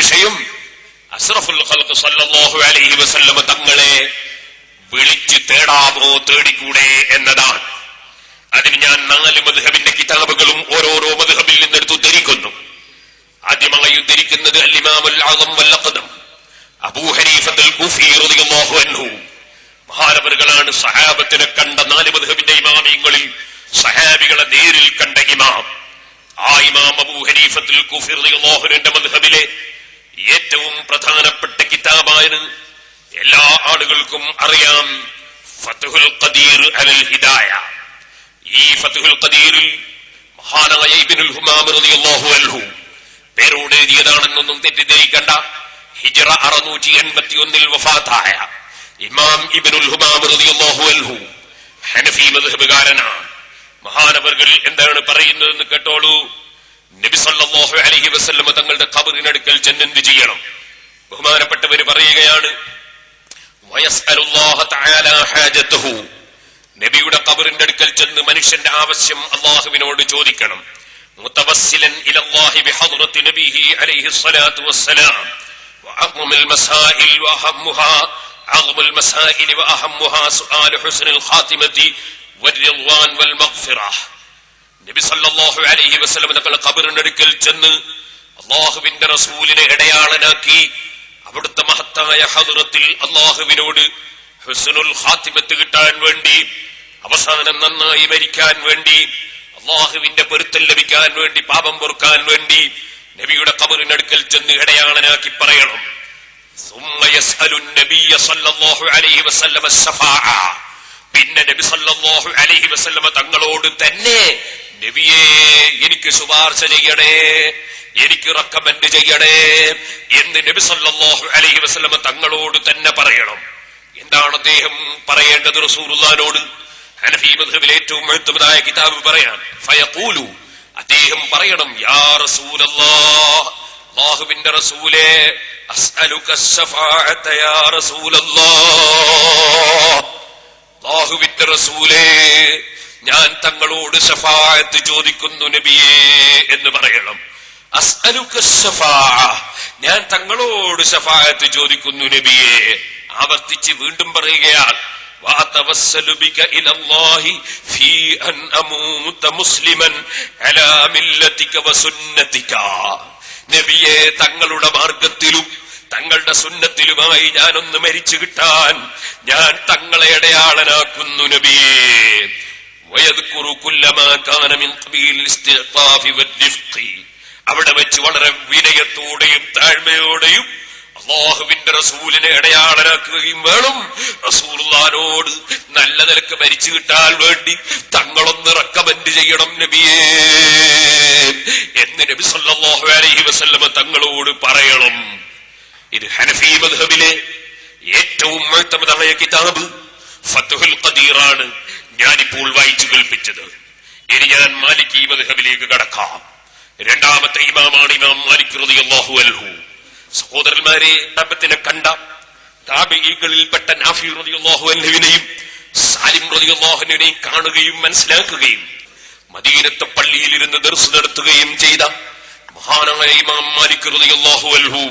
വിഷയം അസ്രഫുൽ സല്ലല്ലാഹു അലൈഹി വസല്ലമ തങ്ങളെ വിളിച്ചു തേടാമോ തേടിക്കൂടെ എന്നതാണ്. അതിന് ഞാൻ നാല് മധുഹബിന്റെ കിതാബുകളും ഓരോരോ മധുഹബിൽ നിന്നെടുത്ത് ഉദ്ധരിക്കുന്നു. ആദ്യമായി ഉദ്ധരിക്കുന്നത് അല്ലിമാമുൽ ആദം വല്ലഖദം അബൂ കൂഫി റളിയല്ലാഹു അൻഹു. മഹാനവറുകളാണ് സഹാബത്തിനെ കണ്ട നാല് മധുഹബിന്റെ ഇമാമിയങ്ങളിൽ സഹാബികളെ നേരിൽ കണ്ട ഇമാം. ആ ഇമാം അബൂ ഹനീഫത്തുൽ കൂഫി റളിയല്ലാഹുവിന്റെ മധുഹബിലെ ഏറ്റവും പ്രധാനപ്പെട്ട കിതാബായത് എല്ലാ ആളുകൾക്കും അറിയാം ഫതുഹുൽ ഖദീർ അൽ ഹിദായ. ഈ ഫതുഹുൽ ഖദീറിൽ മഹാനായ ഇബ്നുൽ ഹുമാം റളിയല്ലാഹു അൻഹു പേരോട് എഴുതിയതാണെന്നൊന്നും തെറ്റിദ്ധരിക്കണ്ട. ഹിജറ അറുന്നൂറ്റി എൺപത്തി ഒന്നിൽ വഫാത്തായ ഇമാം ഇബ്നുൽ ഹുമാം റളിയല്ലാഹു അൻഹു ഹനഫി മദ്ഹബുകാരനാണ്. മഹാനവർകൾ എന്താണ് പറയുന്നതെന്ന് കേട്ടോളൂ. നബി സല്ലല്ലാഹു അലൈഹി വസല്ലമ തങ്ങളുടെ ഖബറിനടുക്കൽ ചെന്നെന്ത് ചെയ്യണം ബഹുമാനപ്പെട്ടവർ പറയുകയാണ് വയസ്അലുല്ലാഹ തആല ഹാജത്തുഹു നബിയുടെ ഖബറിന്റെ അടുക്കൽ ചെന്ന് മനുഷ്യന്റെ ആവശ്യം അള്ളാഹുവിനോട് ചോദിക്കണം മുത്തവസ്സിലൻ ഇലല്ലാഹി ബിഹദ്റത്തി നബിഹി അലൈഹി സ്വലാത്തു വസ്സലാം وأعظم المسائل وأهمها أعظم المسائل وأهمها سؤال حسن الخاتمة والرضوان والمغفرة നബി സല്ലല്ലാഹു അലൈഹി വസല്ലം തങ്ങൾ ഖബറിന്റെ അടുക്കൽ ചെന്ന് അള്ളാഹുവിന്റെ റസൂലിനെ ഇടയാളനാക്കി അവിടുത്തെ മഹത്തായ ഹദറത്തിൽ അല്ലാഹുവിനോട് ഹുസ്നുൽ ഹാത്തിമത്ത് കിട്ടാൻ വേണ്ടി അവസാനം നന്നായി മരിക്കാൻ വേണ്ടി അള്ളാഹുവിന്റെ പൊരുത്തം ലഭിക്കാൻ വേണ്ടി പാപം പൊറുക്കാൻ വേണ്ടി നബിയുടെ കബറിനടുക്കൽ ചെന്ന് ഇടയാളനാക്കി പറയണം. പിന്നെ നബി സല്ലല്ലാഹു അലൈഹി വസല്ലമ തങ്ങളോട് തന്നെ നബിയേ എനിക്ക് ശുപാർശ ചെയ്യണേ. എനിക്ക് റെക്കമെൻഡ് ചെയ്യണേ. എന്ന് നബി സല്ലാഹു അലൈഹി വസ്ലമ തങ്ങളോട് തന്നെ പറയണം. എന്താണ് അദ്ദേഹം പറയേണ്ടത് റസൂറുല്ലാനോട് ഹനഫി മധുബിൽ ഏറ്റവും എഴുത്തുമതായ കിതാബ് പറയാൻ ഫയഖൂലു അദ്ദേഹം പറയണം യാ റസൂലല്ലാഹുവിന്റെ റസൂലേ റസൂലല്ലാഹുവിന്റെ റസൂലേ ഞാൻ തങ്ങളോട് ഷഫായത്ത് ചോദിക്കുന്നു നബിയേ എന്ന് പറയണം അസ്അലുക الشفاعة ഞാൻ തങ്ങളോട് ഷഫായത്ത് ചോദിക്കുന്നു നബിയേ ആവർത്തിച്ച് വീണ്ടും പറയുകയാണ് وأتوسل بك إلى الله في أن أموت مسلما على ملتك وسنتك നബിയെ തങ്ങളുടെ മാർഗത്തിലും തങ്ങളുടെ സുന്നത്തിലുമായി ഞാനൊന്ന് മരിച്ചു കിട്ടാൻ ഞാൻ തങ്ങളെ ഇടയാളനാക്കുന്നു നബിയേ അവിടെ വെച്ച് വളരെ വിനയത്തോടെയും താഴ്മയോടെയും അള്ളാഹുവിന്റെ റസൂലിനെ ഇടയാളരാക്കുകയും വേണം. റസൂർലാനോട് നല്ല നിലയ്ക്ക് മരിച്ചു കിട്ടാൻ വേണ്ടി തങ്ങളൊന്ന് റെക്കമെന്റ് ചെയ്യണം നബിയേ. എന്ന് നബി സല്ലാഹു അലൈഹി വസല്ലമ തങ്ങളോട് പറയണം. ഇത് ഹനഫി മധബിലെ ഏറ്റവും മഴത്തമതായ കിതാബ് ഫത്തുഹുൽ ഖദീറാണ്. ഞാനിപ്പോൾ വായിച്ചു കേൾപ്പിച്ചത്. ഇനി ഞാൻ മാലിക് ഈ മദ്ഹബിലേക്ക് കടക്കാം. രണ്ടാമത്തെ ഇമാമാണ് ഇമാം മാലിക് റളിയല്ലാഹു അൻഹു. സഹോദരന്മാരെ താപത്തിനെ കണ്ട താബികളിൽപ്പെട്ട നാഫി റളിയല്ലാഹു അൻഹുവിനെയും സാലിം റളിയല്ലാഹു കാണുകയും മനസ്സിലാക്കുകയും മദീനത്തെ പള്ളിയിലിരുന്ന് ദർസ് നടത്തുകയും ചെയ്ത മഹാനായ ഇമാം മാലിക് റളിയല്ലാഹു അൻഹു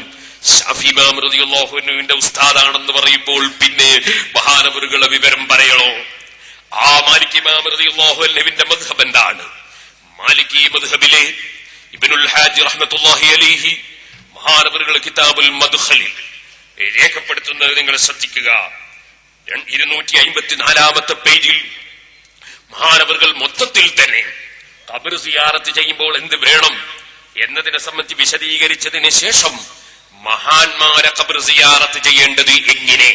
ഷാഫി ഇമാം റളിയല്ലാഹു അൻഹുവിന്റെ ഉസ്താദാണെന്ന് പറയുമ്പോൾ പിന്നെ മഹാനവറുകളെ വിവരം പറയണോ? ആ മാലിക് ഇമാം റളിയല്ലാഹു മദ്ഹബ് എന്താണ്? മാലികി മദ്ഹബിലെ ഇബ്നുൽ ഹാജ് റഹ്മത്തുള്ളാഹി അലൈഹി മഹാനവറുകൾ കിതാബുൽ മദ്ഖലിൽ രേഖപ്പെടുത്തുന്നത് നിങ്ങൾ ശ്രദ്ധിക്കുക. ഇരുന്നൂറ്റി അമ്പത്തിനാലാമത്തെ പേജിൽ മഹാനവറുകൾ മൊത്തത്തിൽ തന്നെ കബർ സിയാറത്ത് ചെയ്യുമ്പോൾ എന്ത് വേണം എന്നതിനെ സംബന്ധിച്ച് വിശദീകരിച്ചതിന് ശേഷം മഹാന്മാരെ കബർ സിയാറത്ത് ചെയ്യേണ്ടത് എങ്ങനെ?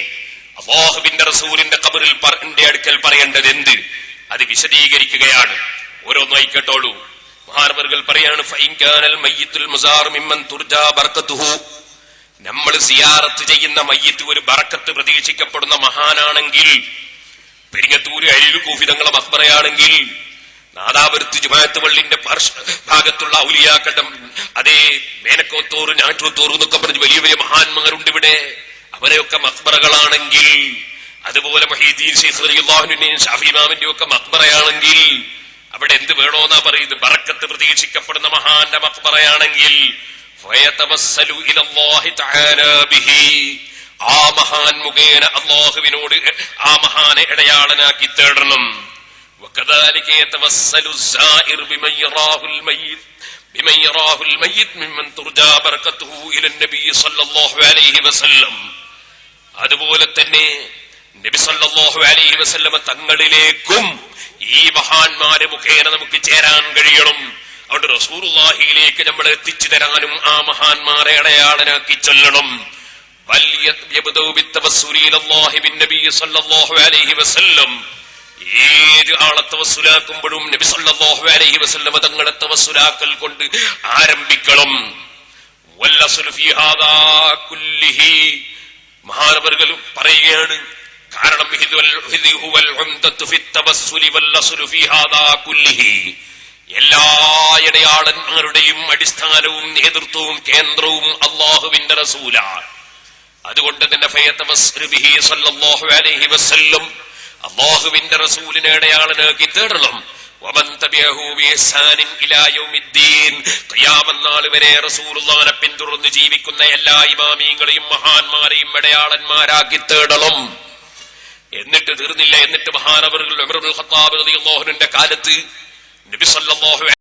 അള്ളാഹുവിന്റെ റസൂലിന്റെ കബറിൽ അടുക്കൽ പറയേണ്ടത് എന്ത്? അത് വിശദീകരിക്കുകയാണ്. ഓരോന്നായി കേട്ടോളൂ. മഹാർവർകൾ പറയാണ് നമ്മൾ സിയാറത്ത് ചെയ്യുന്ന മയ്യത്ത് ഒരു ബറക്കത്ത് പ്രതീക്ഷിക്കപ്പെടുന്ന മഹാനാണെങ്കിൽ പെരിങ്ങത്തൂര് അരിൽ കൂഫിതങ്ങളെ മഹ്ബറയാണെങ്കിൽ നാദാപുരത്ത് ജുമാഅത്ത് പള്ളിന്റെ ഭാഗത്തുള്ള ഔലിയാക്കട്ടം അതേ മേനക്കോത്തോറ് ഞാറ്റോത്തോറ് എന്നൊക്കെ പറഞ്ഞ് വലിയ വലിയ മഹാന്മാരുണ്ട് ഇവിടെ അവരെയൊക്കെ മക്ബറകളാണെങ്കിൽ അതുപോലെ മഹീദ്ദീൻ ശൈഖ് റളിയല്ലാഹുവിന്റെയും ഷാഫി ഇമാമിന്റെയും ഒക്കെ മക്ബറയാണെങ്കിൽ അവിടെ എന്ത് വേണോന്നാ പറയുന്നത് ബറക്കത്ത് പ്രതീക്ഷിക്കപ്പെടുന്ന മഹാന്റെ മക്ബറയാണെങ്കിൽ ഫയതവസ്സലു ഇലല്ലാഹി തആല ബിഹി ആ മഹാൻ മുഖേന അള്ളാഹുവിനോട് ആ മഹാനെ ഇടയാളനാക്കി തേടണം وكذلك يتوسل الزائر بمن يراه الميت بمن يراه الميت ممن ترجى بركته الى النبي صلى الله عليه وسلم അതുപോലെ തന്നെ നബിസല്ലാഹു അലൈഹി വസല്ലമ തങ്ങളിലേക്കും ഈ മഹാന്മാര് മുഖേന നമുക്ക് ചേരാൻ കഴിയണം. അതുകൊണ്ട് റസൂറുല്ലാഹിയിലേക്ക് നമ്മൾ എത്തിച്ചു തരാനും ആ മഹാന്മാരെ അടയാളനാക്കി ചൊല്ലണം. നബി സല്ലല്ലാഹു അലൈഹി തങ്ങളെ തവസ്സുലാക്കൽ കൊണ്ട് ആരംഭിക്കണം. വല്ലസുൽ കുല്ലിഹി. മഹാനവറുകളും പറയുകയാണ് കാരണം എല്ലാ ഇടയാളന്മാരുടെയും അടിസ്ഥാനവും നേതൃത്വവും കേന്ദ്രവും അള്ളാഹുവിന്റെ റസൂലാണ്. അതുകൊണ്ട് തന്നെ അലൈഹി അള്ളാഹുവിന്റെ റസൂലിനെ ഇടയാളനാക്കി തേടണം. വരെ പിന്തുടർന്ന് ജീവിക്കുന്ന എല്ലാ ഇമാമീങ്ങളെയും മഹാന്മാരെയും ഇടയാളന്മാരാക്കി തേടണം. എന്നിട്ട് തീർന്നില്ല. എന്നിട്ട് മഹാനവറുകൾ ഖത്താബ് കാലത്ത് നബി സല്ലല്ലാഹു